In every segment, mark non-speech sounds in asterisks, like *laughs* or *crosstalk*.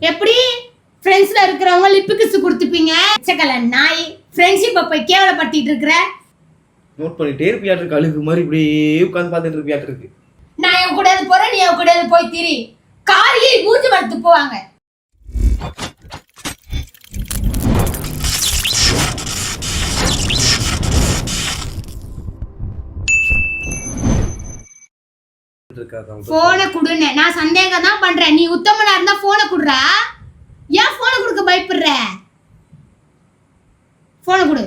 எப்படி? ஃப்ரெண்ட்ஸ்ல இருக்கிறவங்க lip kiss கொடுத்துப்பீங்க. சக்கல நாய் ஃப்ரெண்ட்ஷிப்பை போய் கேவலப்படுத்திட்டு இருக்கிற நோட் பண்ணிட்டே இருப்பியாட்டு இருக்கு அழுகு மாதிரி இப்படியே உட்காந்து பார்த்துட்டு இருப்பியாட்டு இருக்கு. நான் என் கூட போறேன் நீ என் கூட போய் திரி. காரியை மூஞ்சி வளர்த்து போவாங்க. போனை குடுன்னு. நான் சந்தேகம் தான் பண்றேன். நீ உத்தமனா இருந்தா போனை குடுறா? ஏன் போனை கொடுக்க பயப்படுற? போனை குடு.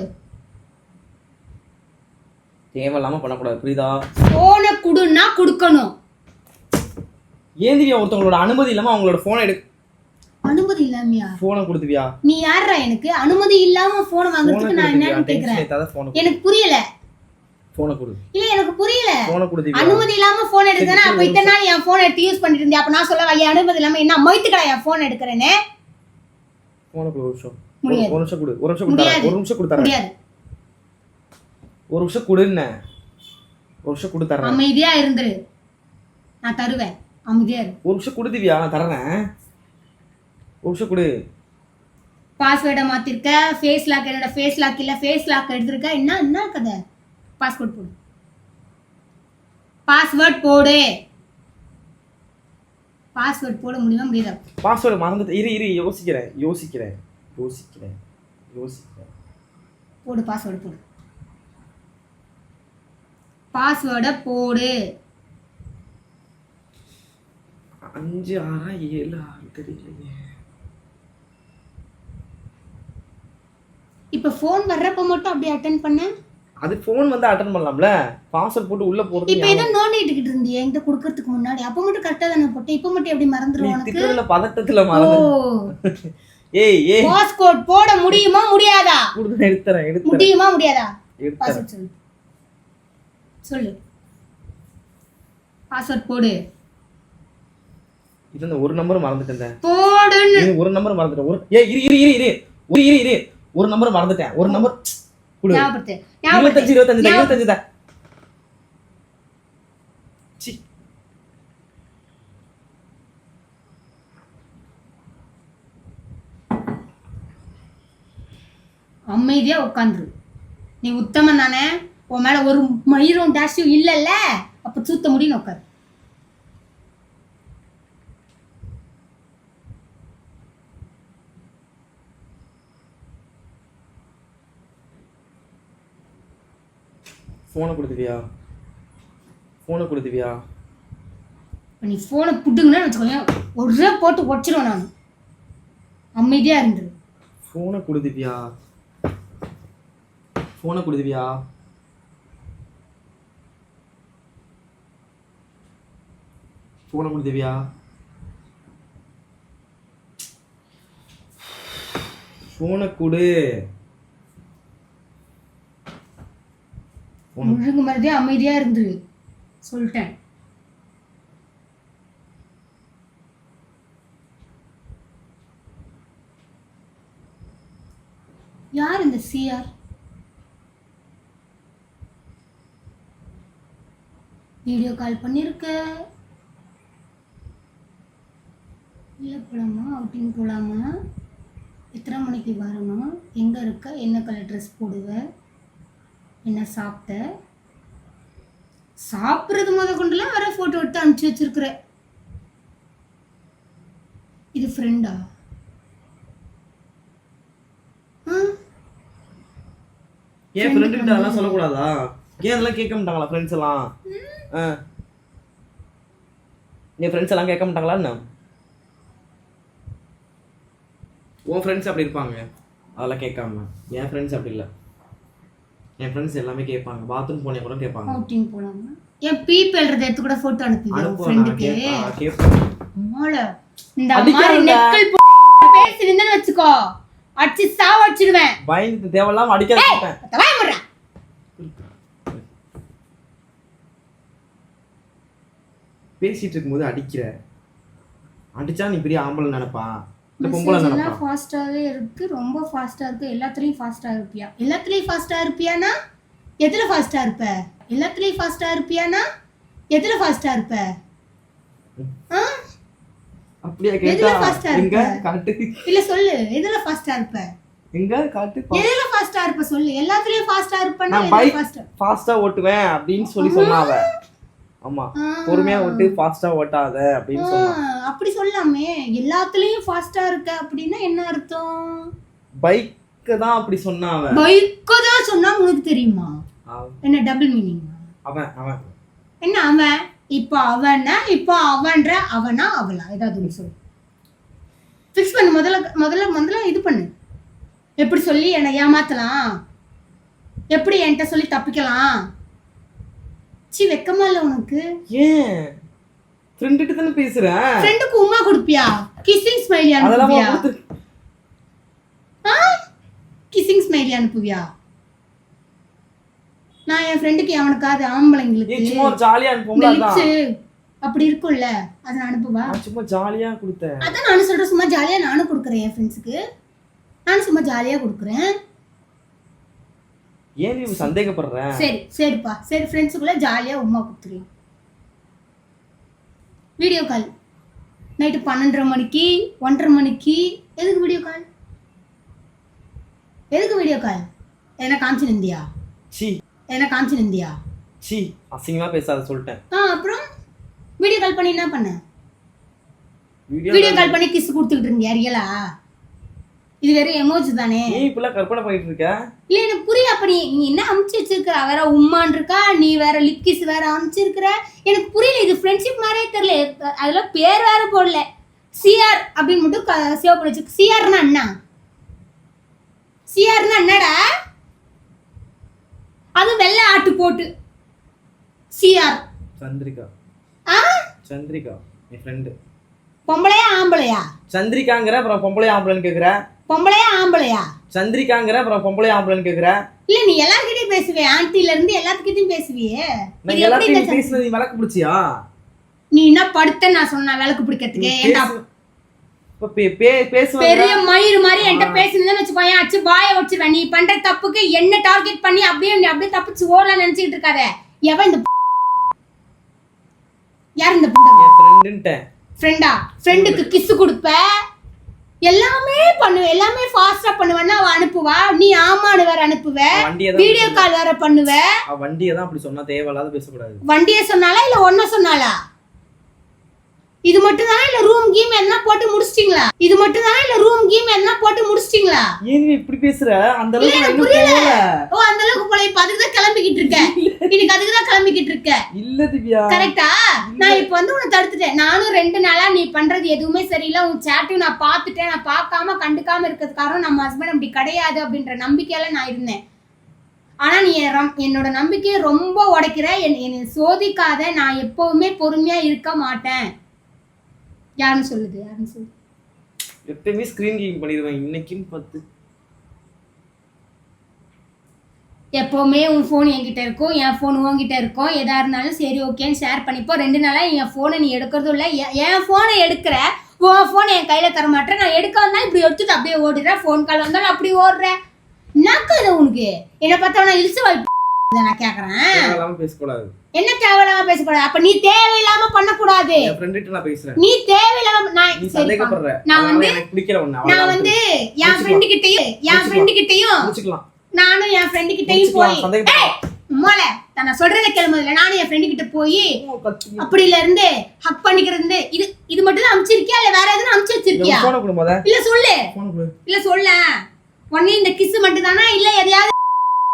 தேவையில்லாம பண்ணக்கூடாது. புரியுதா? போனை குடுன்னா கொடுக்கணும். ஏன் திவ்யா ஒருத்தவங்களோட அனுமதி இல்லாம அவங்களோட போனை எடு. அனுமதி இல்லாமையா? போனை கொடுத்துவியா நீ யாரா எனக்கு? அனுமதி இல்லாம போன் வாங்குறதுக்கு நான் என்னன்னு கேக்குறேன். எனக்கு புரியல. போனை கொடு. இல்ல எனக்கு புரியல. போனை கொடுத்துவியா அனுமதி இல்லாம போன் எடுத்தேன்னா சரி, அப்ப இத்தனை நாள் என் போன் எடுத்து யூஸ் பண்ணிட்டு இருந்தேன். அப்ப நான் சொல்ல ஐயா அனுமதி இல்லாம என்ன மொய்த்துக்கடா என் போன் எடுக்கிறேன்னு. போனை கொடு ஒரு நிமிஷம். ஒரு நிமிஷம் கொடு ஒரு நிமிஷம் கொடுத்தாரேன் முடியாது. ஒரு நிமிஷம் கொடுத்தாரேன் முடியாது. ஒரு நிமிஷம் கொடுன்னு. ஒரு நிமிஷம் கொடுத்தாரேன் அமைதியா இருந்துரு. நான் தருவேன். அமைதியா இரு. ஒரு நிமிஷம் கொடு திவ்யா நான் தரேன் ஒரு நிமிஷம் கொடு. பாஸ்வேர்டை மாத்திருக்க ஃபேஸ் லாக் என்னோட ஃபேஸ் லாக் இல்ல ஃபேஸ் லாக் எடுத்திருக்க என்ன என்ன கதை? பாஸ்வேர்ட் போடு. பாஸ்வேர்ட் போடு. பாஸ்வேர்ட் போட முடியுமா முடியுதா? பாஸ்வேர்டு மறந்துட்டு இரு இரு யோசிக்கிறேன் யோசிக்கிறேன் யோசிக்கிறேன் யோசிக்கிறேன். போடு பாஸ்வேர்டு போடு. பாஸ்வேர்டை போடு. அஞ்சு ஆறா ஏழு ஆறு தெரியலையே. இப்ப ஃபோன் வர்றப்ப மட்டும் அப்படியே அட்டன் பண்ண. அது ஃபோன் வந்து அட்டன் பண்ணலாம்ல? பாஸ்வேர்ட் போட்டு உள்ள போறது இப்ப ஏதோ நோண்டிட்டு இருந்தியே என்கிட்ட குடுக்கறதுக்கு முன்னாடி. அப்ப மட்டும் கரெக்டா தானே போட்டேன். இப்ப மட்டும் எப்படி மறந்துடும் உனக்கு? திட்டத்துல பதட்டத்துல மறந்து *laughs* ஏய் ஏய். பாஸ்கோட் போட முடியுமா முடியாதா? கொடுத்து எடுத்துறேன் எடுத்துறேன். முடியுமா முடியாதா? பாஸ்வேர்ட் சொல்லு. சொல்லு. பாஸ்வேர்ட் போடு. இது இந்த ஒரு நம்பர் மறந்துட்டேன் இரு, ஒரு நம்பர் மறந்துட்டேன். ஒரு ஏய் இரு இரு இரு இரு. ஒரு இரு இரு. ஒரு நம்பர் மறந்துட்டேன். ஒரு நம்பர் ஞாபகப்படுத்து. இருபத்தஞ்சு ஞாபகப்படுத்து. இருபத்தஞ்சு தான், ஞாபகம்- இருபத்தஞ்சு தான் சி. அமைதியா உட்காந்துரு நீ உத்தமன் தானே? உன் மேல ஒரு மயிரும் டேஷும் இல்லல்ல? அப்ப சூத்த முடியும் உட்காரு ஃபோனை கொடுத்துவியா ஃபோனை கொடுத்துவியா நீ போனை புட்டுங்கன்னா வச்சுக்கோங்க ஒரே போட்டு உடச்சிருவேன் நான். அமைதியா இருந்துரு ஃபோனை கொடுத்துவியா ஃபோனை கொடுத்துவியா ஃபோனை கொடுத்துவியா ஃபோனை கொடு. ஒழுங்கு மாதிரியே அமைதியா இருந்துரு சொல்லிட்டேன். யார் இந்த சிஆர்? வீடியோ கால் பண்ணிருக்க. வெளில போகலாமா அவுட்டிங் போகலாமா எத்தனை மணிக்கு வரணும்? எங்கே இருக்க? என்ன கலர் ட்ரெஸ் போடுவ? என்ன சாப்பிட்ட? சாப்பிட்றது முத கொண்டுலாம் வர ஃபோட்டோ எடுத்து அனுப்பிச்சி வச்சிருக்கிற. இது ஃப்ரெண்டா ஏன் ஃப்ரெண்டு கிட்ட அதெல்லாம் சொல்லக்கூடாதா? ஏன் அதெல்லாம் கேட்க மாட்டாங்களா ஃப்ரெண்ட்ஸ் எல்லாம் என் ஃப்ரெண்ட்ஸ் எல்லாம் கேட்க மாட்டாங்களா என்ன? உன் ஃப்ரெண்ட்ஸ் அப்படி இருப்பாங்க. அதெல்லாம் கேட்காம. என் ஃப்ரெண்ட்ஸ் அப்படி இல்லை? என் ஃப்ரெண்ட்ஸ் எல்லாமே கேட்பாங்க. பாத்ரூம் போனே கூட கேட்பாங்க. அவுட்டிங் போகலாமா என் பீப் எழுறத எடுத்து கூட அனுப்புவேன் நான் ஃப்ரெண்டுக்கு மாலை இந்த. மாதிரி நெக்கல் பேசிருந்தேன்னு வச்சுக்கோ. அடிச்சு சாவ அடிச்சிடுவேன் பயந்துட்டு தேவையில்லாம அடிக்காத தவாய முடுறேன் பேசிட்டு இருக்கும்போது அடிக்கிற. அடிச்சா நீ பெரிய ஆம்பளை நினைப்பா. பொம்பளை நினைப்பா ஃபாஸ்ட்டாகவே இருக்கு ரொம்ப ஃபாஸ்ட்டாக இருக்கு. எல்லாத்துலேயும் ஃபாஸ்ட்டாக இருப்பியா? எல்லாத்துலேயும் ஃபாஸ்ட்டாக இருப்பியானா? எதில் ஃபாஸ்ட்டாக இருப்ப? எல்லாத்துலேயும் ஃபாஸ்ட்டாக இருப்பியானா? எதில் ஃபாஸ்ட்டாக இருப்ப? ஆ? அப்படியா கேட்டா? எங்க? காட்டு. இல்ல சொல்லு எதுல ஃபாஸ்டா இருப்ப? எங்க? காட்டு. எதுல ஃபாஸ்டா இருப்ப சொல்லு? எல்லாத்துலயும் ஃபாஸ்டா இருப்பனா நான் எதுல பைக் ஃபாஸ்டா ஃபாஸ்டா ஓட்டுவேன் அப்படின்னு சொல்லி சொன்னா அவ ஆமா. பொறுமையா ஓட்டு ஃபாஸ்டா ஓட்டாத அப்படின்னு சொன்னா அப்படி சொல்லாமே. எல்லாத்துலயும் ஃபாஸ்டா இருக்க அப்படின்னா என்ன அர்த்தம்? பைக்கு தான் அப்படி சொன்னா அவன். பைக்க தான் சொன்னா உனக்கு தெரியுமா? என்ன டபுள் மீனிங் அவன் அவன். என்ன அவன்? இப்போ அவனா? இப்போ அவன்ற அவனா அவளா? ஏதாவது ஒன்று சொல்லு. ஃபிக்ஸ் பண்ணு. முதல்ல முதல்ல முதல்ல இது பண்ணு. எப்படி சொல்லி என்னை ஏமாத்தலாம்? எப்படி என்கிட்ட சொல்லி தப்பிக்கலாம்? சி வெக்கமா இல்லை உனக்கு? ஏன்? ஃப்ரெண்டுகிட்ட தானே பேசுறேன் ஃப்ரெண்டுக்கு உமா கொடுப்பியா? கிஸ்ஸிங் ஸ்மைலி அனுப்புவியா? கிஸ்ஸிங் ஸ்மைலி அனுப்புவியா? நான் என் ஃப்ரெண்டுக்கு அவனுக்காவது ஆம்பளைங்களுக்கு சும்மா ஜாலியா இந்த அனுப்பும்ல அதான் அப்படி இருக்கும்ல. அதை நான் அனுப்புவா? சும்மா ஜாலியா கொடுத்தேன். அதான் நானும் சொல்றேன் சும்மா ஜாலியா நானும் கொடுக்குறேன் என் ஃப்ரெண்ட்ஸுக்கு நானும் சும்மா ஜாலியா கொடுக்குறேன். ஏன் நீ சந்தேகப்படுற? சரி சரிப்பா. சரி ஃப்ரெண்ட்ஸுக்குள்ள ஜாலியா உமா கொடுத்துருவோம் வீடியோ கால் நைட்டு பன்னெண்டரை மணிக்கு ஒன்றரை மணிக்கு. எதுக்கு வீடியோ கால் எதுக்கு வீடியோ கால் என்ன காமிச்சு நிந்தியா சி. என்ன காமிச்சு நிந்தியா சி. அசிங்கமா பேசாத சொல்லிட்டேன். ஆ அப்புறம் வீடியோ கால் பண்ணி என்ன பண்ண? வீடியோ வீடியோ கால் பண்ணி கிஸ் கொடுத்துக்கிட்டு இருந்தியா ரியலா இது வெறும் எமோஜி தானே? நீ இப்பெல்லாம் கற்பனை பண்ணிட்டு இருக்க? இல்ல எனக்கு புரியல அப்ப நீ என்ன அமுச்சு வச்சிருக்கிற? வேற உம்மான் இருக்கா? நீ வேற லிப் கிஸ் வேற அமுச்சிருக்கிற? எனக்கு புரியல இது ஃப்ரெண்ட்ஷிப் மாதிரியே தெரியல. அதெல்லாம் பேர் வேற போடல. சிஆர் அப்படின்னு மட்டும் சேவ் பண்ணி வச்சிருக்கு சிஆர்னா என்ன? சிஆர்னா என்னடா? அது வெள்ளை ஆட்டு போட்டு. சிஆர் சந்திரிகா. ஆ? சந்திரிகா என் ஃப்ரெண்டு பொம்பளையா ஆம்பளையா? சந்திரிகாங்கிற அப்புறம் பொம்பளை ஆம்பளைன்னு கேக்குற? பொம்பளையா ஆம்பளையா? சந்திரிகாங்கிற அப்புறம் பொம்பளை ஆம்பளைன்னு கேக்குற. இல்ல நீ எல்லார்கிட்டயும் பேசுவே. ஆன்ட்டில இருந்து எல்லாத்துக்கிட்டையும் பேசுவியே. நான் எல்லாத்தையும் பேசுனது நீ விளக்கு பிடிச்சியா? நீ என்ன படுத்த நான் சொன்ன விளக்கு பிடிக்கிறதுக்கு? பேசுவாங்க பெரிய மயிறு மாதிரி என்கிட்ட பேசுனதுன்னு வச்சுக்கோயேன். அச்சு பாய வச்சிருவேன். நீ பண்ற தப்புக்கு என்ன டார்கெட் பண்ணி அப்படியே நீ அப்படியே தப்பிச்சு ஓடலாம் நினைச்சிட்டு இருக்காத. எவன் இந்த யார் இந்த ஃப்ரெண்டா ஃப்ரெண்டுக்கு கிஸ் கொடுப்ப. எல்லாமே பண்ணுவ எல்லாமே ஃபாஸ்டா பண்ணுவேன்னா அவ அனுப்புவா. நீ ஆமான்னு வேற அனுப்புவ. வீடியோ கால் வேற பண்ணுவ. வண்டியை தான் அப்படி சொன்னா தேவையில்லாத பேசக்கூடாது. வண்டிய சொன்னாலா இல்ல ஒன்ன சொன்னாலா இது மட்டும் தானே இல்ல ரூம் கீம் என்ன போட்டு முடிச்சிட்டீங்களா? இது மட்டும் தானே இல்ல ரூம் கீம் என்ன போட்டு முடிச்சிட்டீங்களா? ஏன் இப்படி பேசுற? அந்த அளவுக்கு நான் போகல. ஓ அந்த அளவுக்கு போல. இப்ப அதுக்கு தான் கிளம்பிக்கிட்டு இருக்க. இன்னைக்கு அதுக்கு தான் கிளம்பிக்கிட்டு இருக்க. இல்ல திவ்யா. கரெக்டா நான் இப்ப வந்து உன்னை தடுத்துட்டேன். நானும் ரெண்டு நாளா நீ பண்றது எதுவுமே சரியில்லை. உன் சேட்டையும் நான் பார்த்துட்டேன். நான் பார்க்காம கண்டுக்காம இருக்கிறது காரணம் நம்ம ஹஸ்பண்ட் அப்படி கிடையாது அப்படின்ற நம்பிக்கையில நான் இருந்தேன். ஆனா நீ என் ரம்- என்னோட நம்பிக்கையை ரொம்ப உடைக்கிற. என் என்னை சோதிக்காத. நான் எப்பவுமே பொறுமையா இருக்க மாட்டேன். யாருன்னு சொல்லுது? யாருன்னு சொல்லு எப்பயுமே ஸ்கிரீன் கிளீன் பண்ணிடுவேன். இன்னைக்குன்னு பார்த்து. எப்போவுமே உன் ஃபோன் என்கிட்ட இருக்கும். என் ஃபோன் உன்கிட்ட இருக்கும். எதா இருந்தாலும் சரி ஓகேன்னு ஷேர் பண்ணிப்போ ரெண்டு நாளாக என் ஃபோனை நீ எடுக்கிறதும் இல்லை. என் ஃபோனை எடுக்கிற உன் ஃபோனை என் கையில் தர மாட்டேன். நான் எடுக்க வந்தாலும் இப்படி எடுத்துட்டு அப்படியே ஓடிடுறேன் ஃபோன் கால் வந்தாலும் அப்படி ஓடுறேன் என்னக்கா இது உனக்கு? என்னை பார்த்தா நான் இழுச்சு வாய்ப்பு நான் கேட்குறேன் பேசக்கூடாது. என்ன தேவையில்லாம பேசக்கூடாது. அப்ப நீ தேவையில்லாம பண்ணக்கூடாது. என் ஃப்ரெண்டுகிட்ட நான் பேசுறேன். நீ தேவையில்லாம நான் நீ சரிப்பா. சந்தேகப்படுற. நான் அதனால வந்து பிடிக்கல நான் வந்து என். ஃப்ரெண்டு கிட்டயும் என் ஃப்ரெண்டு கிட்டயும் முடிச்சுக்கலாம். நானும் என் ஃப்ரெண்டு கிட்டயும் போய் சந்தேகப்பட மோல நான் சொல்றத கிளம்புதுல நானும் என் ஃப்ரெண்டு கிட்ட போய் அப்படில இருந்து ஹக் பண்ணிக்கிறது இது இது மட்டும் தான் அமிச்சிருக்கியா? இல்ல வேற எதுவும் அமிச்சு வச்சிருக்கியா? இல்ல சொல்லு. இல்ல சொல்ல ஒண்ணு இந்த கிஸ் மட்டும் தானா இல்ல எதையாவது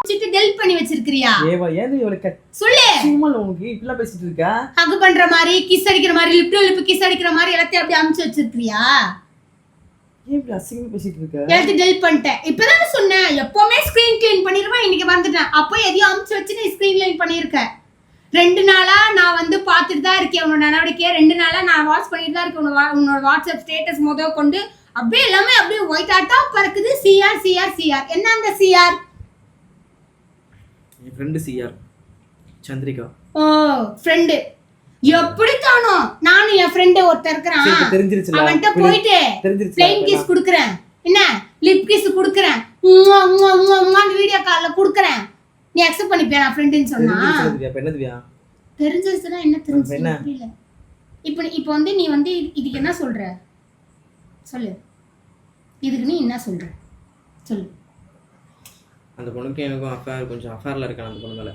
வச்சுட்டு டெலிட் பண்ணி வச்சிருக்கியா ஏவா ஏன் நீ இவளுக்கு சொல்லு. சும்மா உனக்கு இப்படிலாம் பேசிட்டு இருக்க? ஹக் பண்ற மாதிரி கிஸ் அடிக்கிற மாதிரி லிப் டு லிப் கிஸ் அடிக்கிற மாதிரி எல்லாத்தையும் அப்படியே அமிச்சு வச்சிருக்கியா ஏன் இப்படி அசிங்கமா பேசிட்டு இருக்க? எல்லாத்தையும் டெலிட் பண்ணிட்டேன். இப்பதானே சொன்னேன். எப்பவுமே ஸ்கிரீன் கிளீன் பண்ணிருவேன் இன்னைக்கு வந்துட்டேன். அப்போ எதையும் அமுச்சு வச்சு நீ ஸ்கிரீன் கிளீன் பண்ணியிருக்க. ரெண்டு நாளா நான் வந்து பார்த்துட்டு தான் இருக்கேன். உன்னோட நடவடிக்கையை ரெண்டு நாளா நான் வாட்ச் பண்ணிட்டு தான் இருக்கேன். உன்னோட உன்னோட வாட்ஸ்அப் ஸ்டேட்டஸ் முத கொண்டு அப்படியே எல்லாமே அப்படியே ஒயிட் ஆட்டா பறக்குது. சிஆர் சிஆர் சிஆர் என்ன அந்த சிஆர் என் ஃப்ரெண்டு சிஆர் சந்திரிகா. ஓ ஃப்ரெண்டு எப்படி தோணும் நானும் என் ஃப்ரெண்டு ஒருத்தர் இப்ப இருக்கிறான் தெரிஞ்சிருச்சுல. அவன்கிட்ட. போயிட்டு பிளெயின் கிஸ் கொடுக்குறேன். என்ன? லிப் கிஸ் கொடுக்குறேன். வீடியோ காலில் கொடுக்குறேன். நீ அக்செப்ட் பண்ணிப்பியா நான் ஃப்ரெண்டுன்னு சொன்னா? இப்ப தெரிஞ்சிருச்சுன்னா என்ன தெரிஞ்சு? புரியல இப்போ இப்போ வந்து நீ வந்து இது- இதுக்கு என்ன சொல்ற? சொல்லு. இதுக்கு நீ என்ன சொல்ற? சொல்லு. அந்த பொண்ணுக்கு எனக்கும் அஃபேர் கொஞ்சம் அஃபேரில் இருக்கேன் அந்த பொண்ணு மேலே.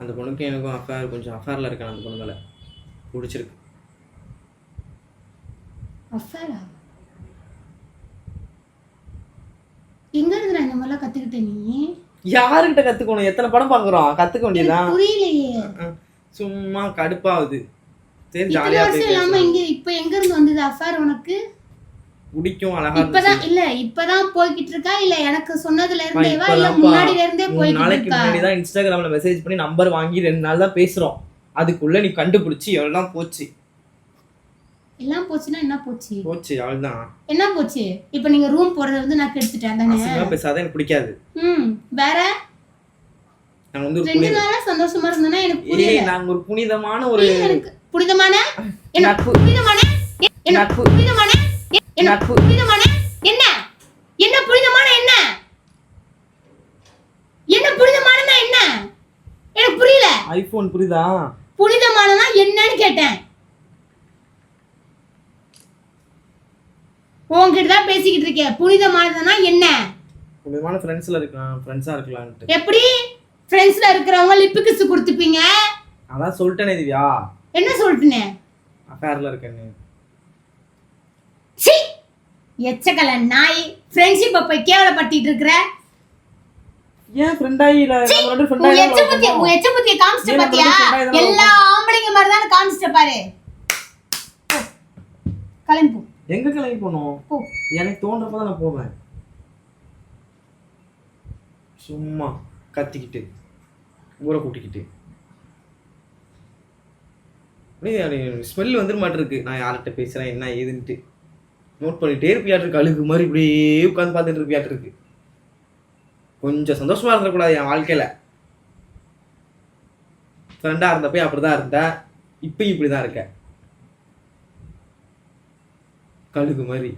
அந்த பொண்ணுக்கு எனக்கும் அஃபேர் கொஞ்சம் அஃபேரில் இருக்கேன் அந்த பொண்ணு மேலே. பிடிச்சிருக்கு. அஃபேரா எங்க இருந்து நான் இந்த மாதிரிலாம் கத்துக்கிட்ட நீ? யாருக்கிட்ட கற்றுக்கணும் எத்தனை படம் பார்க்குறோம்? கற்றுக்க வேண்டியதுதான் எனக்கு புரியலையே. சும்மா கடுப்பாகுது. சரி வருஷம் இல்லாம இங்க இப்ப எங்க இருந்து வந்தது அஃபேர் உனக்கு? பிடிக்கும் அழகா இப்பதான் இல்ல இப்பதான் போய்கிட்டு இருக்கா இல்ல எனக்கு சொன்னதுல இருந்தேவா இல்ல முன்னாடில இருந்தே போய்கிட்டு நாளைக்கு முன்னாடி தான் இன்ஸ்டாகிராமில் மெசேஜ் பண்ணி நம்பர் வாங்கி ரெண்டு நாள் தான் பேசுகிறோம் அதுக்குள்ளே நீ கண்டுபிடிச்சி எல்லாம் போச்சு. எல்லாம் போச்சுன்னா என்ன போச்சு? போச்சு அவ்வளோதான் என்ன போச்சு? இப்ப நீங்க ரூம் போறத வந்து நான் கெடுத்துட்டேன் தானே பேசாத எனக்கு பிடிக்காது. ம் வேற? நாங்கள் வந்து ரெண்டு நாளா சந்தோஷமா இருந்தேன்னா எனக்கு புரியல. நாங்கள் ஒரு புனிதமான ஒரு எனக்கு புனிதமான? என்ன நட்பு. புனிதமான? எ- என்ன நட்பு. புனிதமான? என்ன புனிதமான என்ன? என்ன புனிதமான என்ன? என்ன புனிதமானனா என்ன? எனக்கு புரியல. ஐஃபோன் புரியுதா? புனிதமானனா என்னன்னு கேட்டேன். உன்கிட்ட தான் பேசிக்கிட்டு இருக்கேன். புனிதமானதுனா என்ன? புனிதமான ஃப்ரெண்ட்ஸில் இருக்கலாம். ஃப்ரெண்ட்ஸாக இருக்கலான்ட்டு. எப்படி? ஃப்ரெண்ட்ஸ்ல இருக்கிறவங்க லிப்பு கிஸ் கொடுத்துப்பீங்க? அதான் சொல்லிட்டேனே திவ்யா. என்ன சொல்லிட்டுனே? அஃபேரில் இருக்கேன்னு. சி! எச்சக்கல நாய் ஃப்ரெண்ட்ஷிப்பை போய் கேவலப்படுத்திட்டு இருக்கிற ஏன் ஃப்ரெண்டாகி இல்லை? நம்ம ரெண்டு உன் எச்ச புத்திய ஃப்ரெண்டாகி உன் எச்ச புத்திய காமிச்சிட்ட ஏன் பாத்தியா? நம்ம ரெண்டு friend ஆ எல்லா ஆம்பளைங்க மாதிரி தானே காமிச்சிட்ட பாரு. கிளம்பி போ. எங்கே கிளம்பி போகணும் போ. எனக்கு தோன்றப்ப தான் நான் போவேன். சும்மா கத்திக்கிட்டு ஊரை கூட்டிக்கிட்டு. ஸ்மெல் வந்துட மாட்டிருக்கு. நான் யார்கிட்ட பேசுகிறேன் என்ன ஏதுன்ட்டு. நோட் பண்ணிட்டே இருப்பியாட்டு அழுகு மாதிரி இப்படியே உட்காந்து பார்த்துட்டு இருப்பியாட்டு இருக்கு. கொஞ்சம் சந்தோஷமா இருந்துடக்கூடாது என் வாழ்க்கையில. ஃப்ரெண்டாக இருந்தப்ப அப்படி தான் இருந்தேன். இப்பயும் இப்படி தான் இருக்கேன். கழுகு மாதிரி.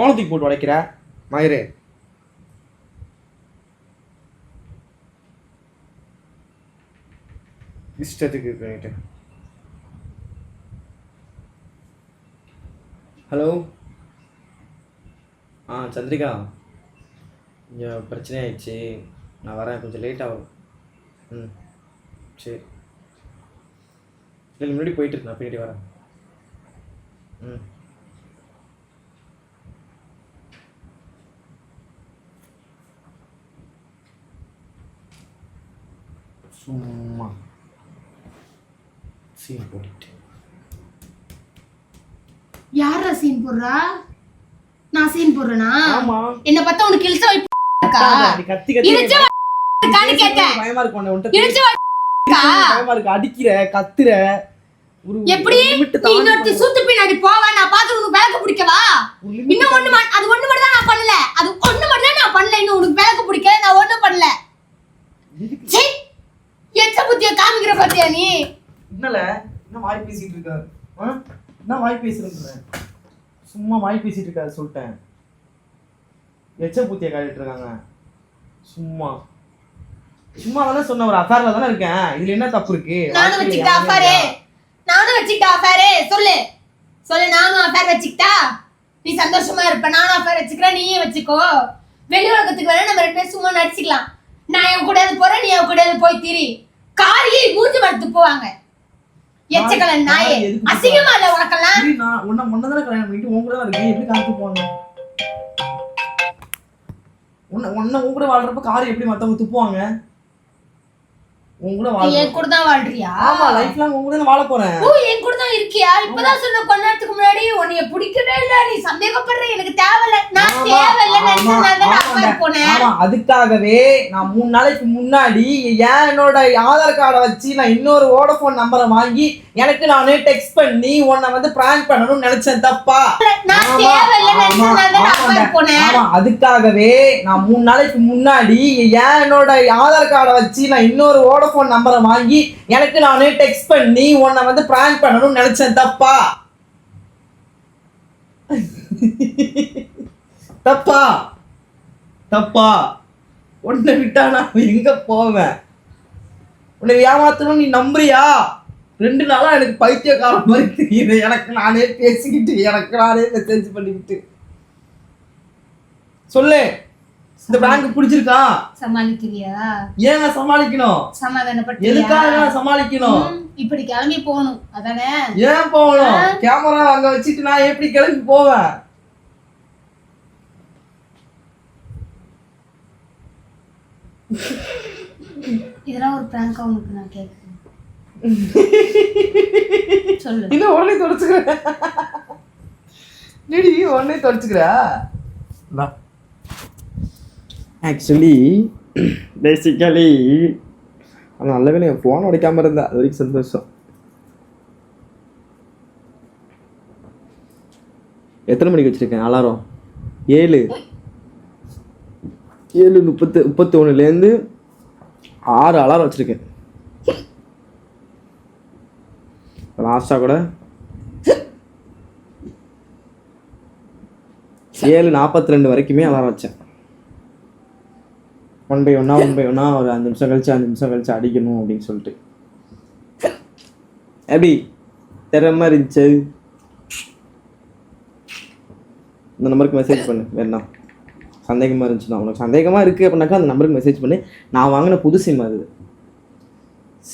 போனத்துக்கு போட்டு உடைக்கிற மயிறு. இஷ்டத்துக்கு பண்ணிட்டு ஹலோ ஆ சந்திரிகா. இங்கே பிரச்சனை ஆயிடுச்சு நான் வரேன். கொஞ்சம் லேட் ஆகும். ம் சரி. இல்லை முன்னாடி போயிட்டு இருக்கு, நான் பின்னாடி வரேன். ம். சும்மா. சீன் போட்டுட்டு. யாரா சீன் போடுறா? நான் சீன் போடுறேனா? ஆமா. என்ன பார்த்தா உனக்கு இழுச்ச வை இருக்கா? நீ கத்தி கத்தி இழுச்ச வை இருக்கான்னு கேட்டேன். பயமா இருக்கு உன்னை உன்கிட்ட இழுச்ச வை இருக்கா? பயமா இருக்கு. அடிக்கிற கத்துற. எப்படி? இன்னொருத்தி சூத்து பின்னாடி போவ நான் பார்த்து உனக்கு விளக்கு பிடிக்கவா? இன்னும் ஒண்ணு அது ஒண்ணு மட்டும் தான் நான் பண்ணல. அது ஒண்ணு மட்டும் தான் நான் பண்ணல. இன்னும் உனக்கு விளக்கு பிடிக்கல நான் ஒண்ணும் பண்ணல. எதுக்கு? சீ எச்ச புத்திய காமிக்கிற பாத்தியா நீ? என்னல? என்ன வாய் பேசிட்டு இருக்க? என்ன வாய் பேசுறேன்ற? சும்மா வாய் பேசிட்டு இருக்காது சொல்லிட்டேன். எச்ச பூத்திய காட்டிட்டு இருக்காங்க. சும்மா. சும்மா தானே சொன்ன ஒரு அஃபேர்ல தானே இருக்கேன். இதுல என்ன தப்பு இருக்கு? நானும் வச்சுக்கிட்டா அஃபேரு? நானும் வச்சுக்கிட்டா அஃபேரு சொல்லு. சொல்லு நானும் அஃபேர் வச்சுக்கிட்டா? நீ சந்தோஷமா இருப்ப. நானும் அஃபேர் வச்சுக்கிறேன் நீயே வச்சுக்கோ. வெளி உலகத்துக்கு வேணா நம்ம ரெண்டு பேரும் சும்மா நடிச்சுக்கலாம். நான் என் கூட போறேன் நீ என் கூட போய் திரி. காரியே மூஞ்சி மரத்துக்கு போவாங்க. எச்சக்கலன் நாயே அசிங்கமா இல்ல உனக்கெல்லாம்? நான் உன்னை முன்னதானே கல்யாணம் பண்ணிட்டு உன் கூட தான் இருக்கேன். எப்படி காத்து போவாங்க உன்னை உன்னை உன் கூட வாழ்றப்ப கார் எப்படி மத்தவங்க துப்புவாங்க? உன் கூட வாழ் என் கூட தான் வாழ்றியா? ஆமா லைஃப் லாங் உன் கூட தான் வாழ போறேன். ஓ என் கூட தான் இருக்கியா? இப்பதான் சொன்ன கொஞ்ச நேரத்துக்கு முன்னாடி உன்னைய பிடிக்கவே இல்ல. நீ சந்தேகப்படுற எனக்கு தேவையில்ல. நான் தேவையில்ல போனேன். ஆமா அதுக்காகவே நான் மூணு நாளைக்கு முன்னாடி ஏன் என்னோட ஆதார் கார்டை வச்சு நான் இன்னொரு வோடஃபோன் நம்பரை வாங்கி எனக்கு நானே டெக்ஸ்ட் பண்ணி உன்னை வந்து பிராங்க் பண்ணணும்னு நினைச்சேன் தப்பா? நான் தேவையில்ல ஆமா, நினைச்சதுனால நான் ஆமாங்க. அஃபேர் போனேன். ஆமா அதுக்காகவே நான் மூணு நாளைக்கு முன்னாடி ஏன் என்னோட ஆதார் கார்டை வச்சு நான் இன்னொரு வோடஃபோன் நம்பரை வாங்கி எனக்கு நானே டெக்ஸ்ட் பண்ணி உன்னை வந்து பிராங்க் பண்ணணும்னு நினைச்சேன். தப்பா? தப்பா? தப்பா? உன்னை விட்டா நான் எங்க போவேன்? உன்னை ஏமாத்தணும் நீ நம்புறியா? ரெண்டு நாளாக எனக்கு பைத்தியக்காரன் மாதிரி தெரியுது. எனக்கு நானே பேசிக்கிட்டு எனக்கு நானே மெசேஜ் பண்ணிக்கிட்டு சொல்லு. இந்த பேங்க் பிடிச்சிருக்கா? சமாளிக்கிறியா? ஏன் சமாளிக்கணும்? சமாதானப்பட்டியா எதுக்காக சமாளிக்கணும்? இப்படி கிளம்பி போகணும். அதானே? ஏன் போகணும்? கேமரா அங்க வச்சுட்டு நான் எப்படி கிளம்பி போவேன்? இதெல்லாம் ஒரு பிராங்கா உனக்கு நான் கேட்குறேன் சொல்லு. இல்ல உடனே தொடச்சுக்கிற நீடி உடனே தொடச்சுக்கிற? ஆக்சுவலி பேசிக்கலி ஆனால் நல்ல வேலை என் ஃபோன் உடைக்காம இருந்தா. அது வரைக்கும் சந்தோஷம். எத்தனை மணிக்கு வச்சிருக்கேன்? அலாரம். ஏழு. ஏழு முப்பத்து முப்பத்தி ஒன்றுலேருந்து ஆறு அலாரம் வச்சிருக்கேன். லாஸ்ட்டாக கூட. ஏழு நாற்பத்தி ரெண்டு வரைக்குமே அலாரம் வச்சேன். ஒன் பை ஒன்னா ஒன் பை ஒன்னா ஒரு அஞ்சு நிமிஷம் கழிச்சு அஞ்சு நிமிஷம் கழிச்சு அடிக்கணும் அப்படின்னு சொல்லிட்டு. எப்படி? திறமா இருந்துச்சு. இந்த நம்பருக்கு மெசேஜ் பண்ணு வேணா சந்தேகமாக இருந்துச்சுன்னா உனக்கு சந்தேகமாக இருக்குது அப்படின்னாக்கா அந்த நம்பருக்கு மெசேஜ் பண்ணு. நான் வாங்கின புது சிம் அது.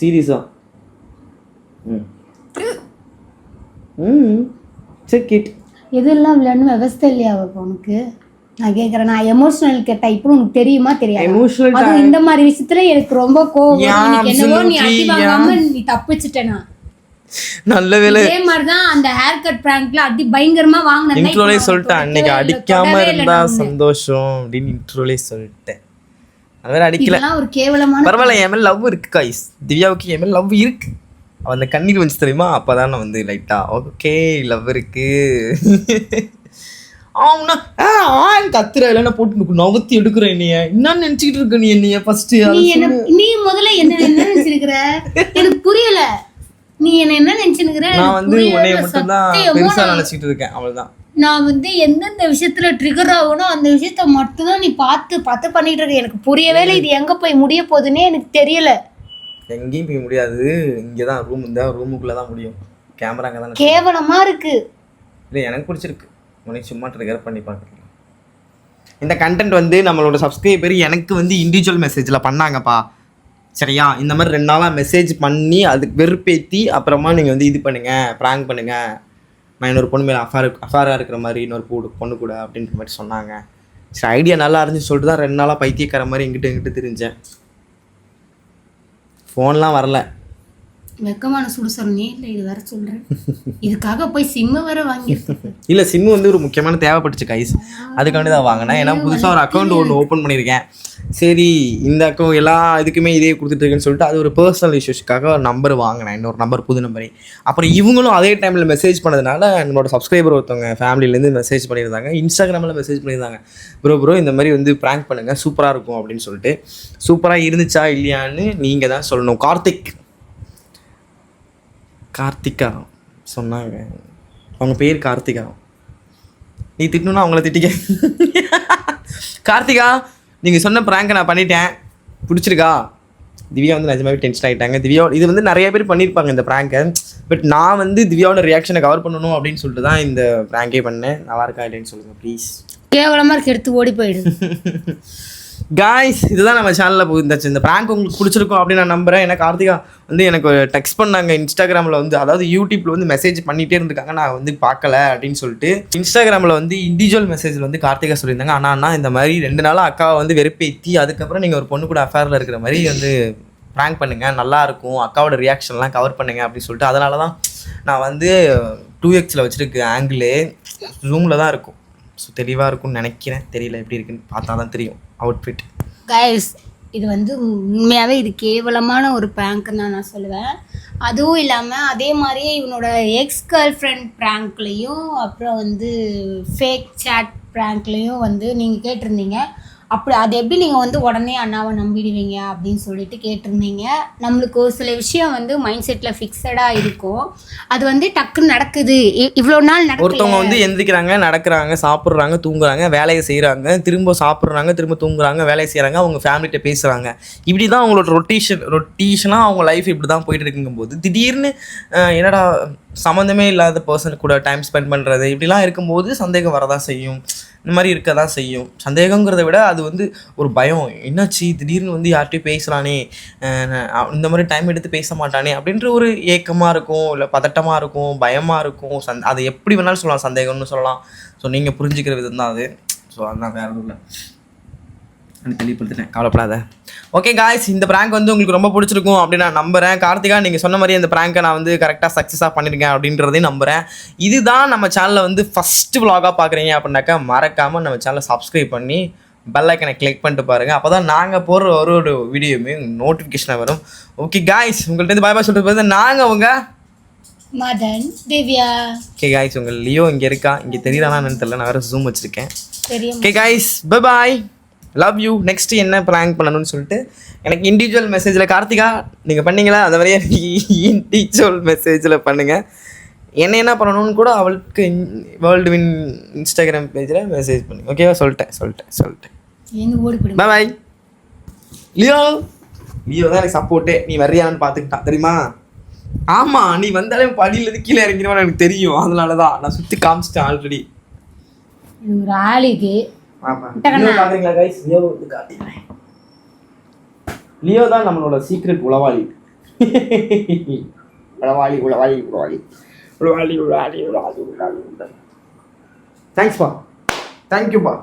சீரியஸா ம். ம். செக் இட் எதெல்லாம் விளையாடணும் விவசாய இல்லையா உனக்கு? நான் கேக்குறேன். நான் எமோஷனல் கேட்ட இப்போ உனக்கு தெரியுமா தெரியாது? அதுவும் இந்த மாதிரி விஷயத்துல எனக்கு ரொம்ப கோவம் என்னவோ நீ அடி வாங்காம நீ தப்பிச்சிட்டேனா நல்ல வேலை இதே மாதிரிதான் அந்த ஹேர் கட் பிராங்க்ல அடி பயங்கரமா வாங்கினேன் இன்ட்ரோலே சொல்லிட்டேன். அன்னைக்கு அடிக்காம இருந்தா சந்தோஷம் அப்படின்னு இன்ட்ரோலே சொல்லிட்டேன். அது அடிக்கல. ஒரு கேவலமான பரவாயில்ல என் மேல லவ் இருக்கு காய்ஸ் திவ்யாவுக்கு என் மேல லவ் இருக்கு. அந்த கண்ணீர் வந்துச்சு தெரியுமா? அப்பதான் வந்து லைட்டா ஓகே லவ் இருக்கு. *laughs* ஆனா ஆ ஆன் கத்துற இல்லைன்னா போட்டு நவத்தி எடுக்கிறேன் நீ என்ன நினைச்சிட்டு இருக்க நீ என்னைய ஃபர்ஸ்ட் நீ என்ன நீ முதல்ல என்ன என்ன நினைச்சிருக்கிற? எனக்கு புரியல. நீ என்ன என்ன நினைச்சிருக்கிற? நான் வந்து உன்னைய மட்டும் தான் பெருசா நினைச்சிட்டு இருக்கேன் அவ்வளவுதான். நான் வந்து எந்தெந்த விஷயத்துல ட்ரிகர் ஆகணும் அந்த விஷயத்த மட்டும்தான் நீ பார்த்து பார்த்து பண்ணிட்டு இருக்க. எனக்கு புரியவே இல்லை. இது எங்க போய் முடிய போகுதுன்னே எனக்கு தெரியல. எங்கேயும் போய் முடியாது. இங்கே தான் ரூம் இருந்தால் ரூமுக்குள்ளே தான் முடியும். கேமரா அங்கே தானே கேவலமா இருக்கு. இல்லை எனக்கு பிடிச்சிருக்கு. உனக்கு சும்மா ட்ரிகர் பண்ணி இந்த கண்டென்ட் வந்து நம்மளோட சப்ஸ்கிரைபர் எனக்கு வந்து இண்டிவிஜுவல் மெசேஜில் பண்ணாங்கப்பா. சரியா? இந்த மாதிரி ரெண்டு நாளாக மெசேஜ் பண்ணி அதுக்கு வெறுப்பேற்றி அப்புறமா நீங்கள் வந்து இது பண்ணுங்கள் ப்ராங்க் பண்ணுங்கள் நான் இன்னொரு பொண்ணு மேலே அஃபார் அஃபாராக இருக்கிற மாதிரி இன்னொரு பொண்ணு பொண்ணு கூட அப்படின்ற மாதிரி சொன்னாங்க. சரி ஐடியா நல்லா இருந்துச்சு சொல்லிட்டு தான் ரெண்டு நாளாக பைத்தியக்கார மாதிரி எங்கிட்ட எங்கிட்ட தெரிஞ்சேன். ஃபோன்லாம் வரல. வெக்கமான சுடுசொல் நீ இல்லை இது வேற சொல்றேன். இதுக்காக போய் சிம்ம வேற வாங்கி இல்லை சிம்மு வந்து ஒரு முக்கியமான தேவைப்பட்டுச்சு கைஸ் அதுக்காண்டி தான் வாங்கினேன். ஏன்னா புதுசாக ஒரு அக்கௌண்ட் ஒன்று ஓப்பன் பண்ணியிருக்கேன். சரி இந்த அக்கௌண்ட் எல்லா இதுக்குமே இதே கொடுத்துட்ருக்குன்னு சொல்லிட்டு அது ஒரு பர்சனல் இஷ்யூஸ்க்காக ஒரு நம்பர் வாங்கினேன். இன்னொரு நம்பர் புது நம்பரே அப்புறம் இவங்களும் அதே டைமில் மெசேஜ் பண்ணதுனால நம்மளோட சப்ஸ்கிரைபர் ஒருத்தவங்க ஃபேமிலிலேருந்து மெசேஜ் பண்ணியிருந்தாங்க. இன்ஸ்டாகிராமில் மெசேஜ் பண்ணியிருந்தாங்க. ப்ரோ ப்ரோ இந்த மாதிரி வந்து ப்ராங்க் பண்ணுங்கள் சூப்பராக இருக்கும். அப்படின்னு சொல்லிட்டு. சூப்பராக இருந்துச்சா இல்லையான்னு நீங்கள் தான் சொல்லணும். கார்த்திக். கார்த்திகா சொன்னாங்க. அவங்க பேர் கார்த்திகா. நீ திட்டணும்னா அவங்கள திட்டிக்க. கார்த்திகா நீங்கள் சொன்ன ப்ராங்கை நான் பண்ணிட்டேன். பிடிச்சிருக்கா? திவ்யா வந்து நிஜமாவே டென்ஷன் ஆகிட்டாங்க திவ்யா இது வந்து நிறைய பேர் பண்ணியிருப்பாங்க இந்த ப்ராங்கை பட் நான் வந்து திவ்யாவோட ரியாக்ஷனை கவர் பண்ணணும் அப்படின்னு சொல்லிட்டு தான் இந்த ப்ராங்கே பண்ணேன். நல்லா இருக்கா இல்லைன்னு சொல்லுங்கள் ப்ளீஸ் கேவலமா இருக்கு எடுத்து ஓடி போயிடு. *laughs* காய்ஸ் இதுதான் நம்ம சேனலில் இருந்துச்சு இந்த ப்ராங்க் உங்களுக்கு பிடிச்சிருக்கும் அப்படின்னு நான் நம்புறேன். ஏன்னா கார்த்திகா வந்து எனக்கு டெக்ஸ்ட் பண்ணாங்க இன்ஸ்டாகிராமில் வந்து அதாவது யூடியூப்பில் வந்து மெசேஜ் பண்ணிகிட்டே இருந்திருக்காங்க. நான் வந்து பார்க்கல அப்படின்னு சொல்லிட்டு இன்ஸ்டாகிராமில் வந்து இண்டிவிஜுவல் மெசேஜில் வந்து கார்த்திகா சொல்லியிருந்தாங்க. ஆனால் அண்ணா இந்த மாதிரி ரெண்டு நாளாக அக்காவை வந்து வெறுப்பேற்றி அதுக்கப்புறம் நீங்கள் ஒரு பொண்ணு கூட அஃபேரில் இருக்கிற மாதிரி வந்து ப்ராங்க் பண்ணுங்கள் நல்லாயிருக்கும் அக்காவோட ரியாக்ஷன்லாம் கவர் பண்ணுங்க அப்படின்னு சொல்லிட்டு அதனால தான் நான் வந்து டூ எக்ஸில் வச்சுருக்கு ஆங்கிள் ஜூமில் தான் இருக்கும். ஸோ தெளிவாக இருக்கும்னு நினைக்கிறேன். தெரியல எப்படி இருக்குன்னு பார்த்தா தான் தெரியும். அவுட்ஃபிட் கைஸ் இது வந்து உண்மையாகவே இது கேவலமான ஒரு ப்ராங்க்னு தான் நான் சொல்லுவேன். அதுவும் இல்லாமல் அதே மாதிரியே இவனோட எக்ஸ் கேர்ள் ஃப்ரெண்ட் ப்ராங்க்லேயும் அப்புறம் வந்து ஃபேக் சேட் ப்ராங்க்லேயும் வந்து நீங்கள் கேட்டிருந்தீங்க. அப்படி அது எப்படி நீங்கள் வந்து உடனே அண்ணாவை நம்பிடுவீங்க அப்படின்னு சொல்லிட்டு கேட்டிருந்தீங்க. நம்மளுக்கு ஒரு சில விஷயம் வந்து மைண்ட் செட்டில் ஃபிக்ஸடாக இருக்கும். அது வந்து டக்குன்னு நடக்குது. இவ்வளோ நாள் ஒருத்தவங்க வந்து எந்திரிக்கிறாங்க நடக்கிறாங்க சாப்பிட்றாங்க தூங்குறாங்க வேலையை செய்கிறாங்க திரும்ப சாப்பிட்றாங்க திரும்ப தூங்குறாங்க வேலையை செய்கிறாங்க அவங்க ஃபேமிலிகிட்ட பேசுகிறாங்க இப்படி தான் அவங்களோட ரொட்டேஷன் ரொட்டேஷனாக அவங்க லைஃப் இப்படி தான் போயிட்டு இருக்குங்கும்போது திடீர்னு என்னடா சம்மந்தமே இல்லாத பர்சன் கூட டைம் ஸ்பெண்ட் பண்ணுறது இப்படிலாம் இருக்கும்போது சந்தேகம் வரதான் செய்யும். இந்த மாதிரி இருக்க தான் செய்யும். சந்தேகங்கிறத விட அது வந்து ஒரு பயம். என்னாச்சு? திடீர்னு வந்து யார்கிட்டையும் பேசுகிறானே இந்த மாதிரி டைம் எடுத்து பேச மாட்டானே அப்படின்ற ஒரு ஏக்கமாக இருக்கும். இல்லை பதட்டமாக இருக்கும் பயமாக இருக்கும். சந் அதை எப்படி வேணாலும் சொல்லலாம். சந்தேகம்னு சொல்லலாம். ஸோ நீங்கள் புரிஞ்சுக்கிற விதம் தான் அது. ஸோ அதுதான் வேற இல்லை. தெளிவுபடுத்திட்டேன். கவலைப்படாத. ஓகே காய்ஸ் இந்த ப்ராங்க் வந்து உங்களுக்கு ரொம்ப பிடிச்சிருக்கும் அப்படின்னு நான் நம்புறேன். கார்த்திகா நீங்கள் சொன்ன மாதிரி இந்த ப்ராங்கை நான் வந்து கரெக்டாக சக்ஸஸாக பண்ணியிருக்கேன் அப்படின்றதையும் நம்புறேன். இதுதான் நம்ம சேனலில் வந்து ஃபஸ்ட்டு vlog-ஆ பார்க்குறீங்க அப்படின்னாக்கா மறக்காமல் நம்ம சேனலை சப்ஸ்கிரைப் பண்ணி பெல் ஐக்கனை கிளிக் பண்ணிட்டு பாருங்கள் அப்போ தான் நாங்கள் போடுற ஒரு ஒரு வீடியோவுமே நோட்டிஃபிகேஷனாக வரும். ஓகே காய்ஸ் உங்கள்கிட்ட பாய் பாய் சொல்லிட்டு போது நாங்கள் உங்க மதன் திவ்யா. ஓகே காய்ஸ் உங்கள் லியோ இங்கே இருக்கா? இங்கே தெரியலான்னு தெரியல. நான் வேறு ஜூம் வச்சுருக்கேன். தெரியும். Okay guys bye bye love you next என்ன ப்ராங்க் பண்ணணும்னு சொல்லிட்டு எனக்கு இண்டிவிஜுவல் மெசேஜில் கார்த்திகா நீங்கள் பண்ணீங்களா? அந்த மாதிரியே எனக்கு இண்டிவிஜுவல் மெசேஜில் பண்ணுங்கள் என்ன என்ன பண்ணணும்னு கூட அவளுக்கு வேர்ல்டு வின் இன்ஸ்டாகிராம் பேஜில் மெசேஜ் பண்ணுங்க ஓகேவா சொல்லிட்டேன் சொல்லிட்டேன் சொல்லிட்டேன். எங்க ஓடி போயிடும்? Bye bye Leo. லியோ தான் எனக்கு சப்போர்ட்டே நீ வர்றியான்னு பார்த்துக்கிட்டான் தெரியுமா? ஆமாம் நீ வந்தாலே படியிலேருந்து கீழே இறங்கிடுவான்னு எனக்கு தெரியும். அதனால தான் நான் சுற்றி காமிச்சிட்டேன் ஆல்ரெடி ஒரு ஆள் இது வந்து காட்டிடுறேன். லியோ தான் நம்மளோட சீக்ரெட் *laughs* உளவாளி. உளவாளி உளவாளி உளவாளி. உளவாளி உளவாளி உளவாளி. உளவாளி தேங்க்ஸ்ப்பா தேங்க்யூப்பா